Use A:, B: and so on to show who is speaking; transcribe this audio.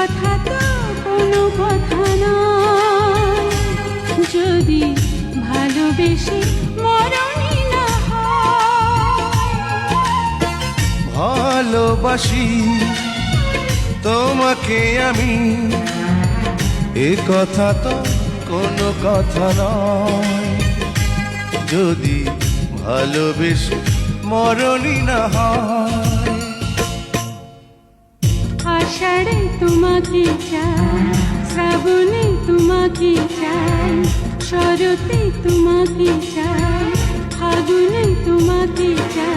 A: কথা তো কোনো কথা না যদি
B: ভালোবেসে না ভালোবাসি, তোমাকে আমি। এ কথা তো কোনো কথা নয়। যদি ভালোবেসে মরণী না হয়।
A: আষাঢ়ে তোমাকে চাই শ্রাবণে তোমাকে চাই শরতে তোমাকে চাই ফাগুনে তোমাকে চাই।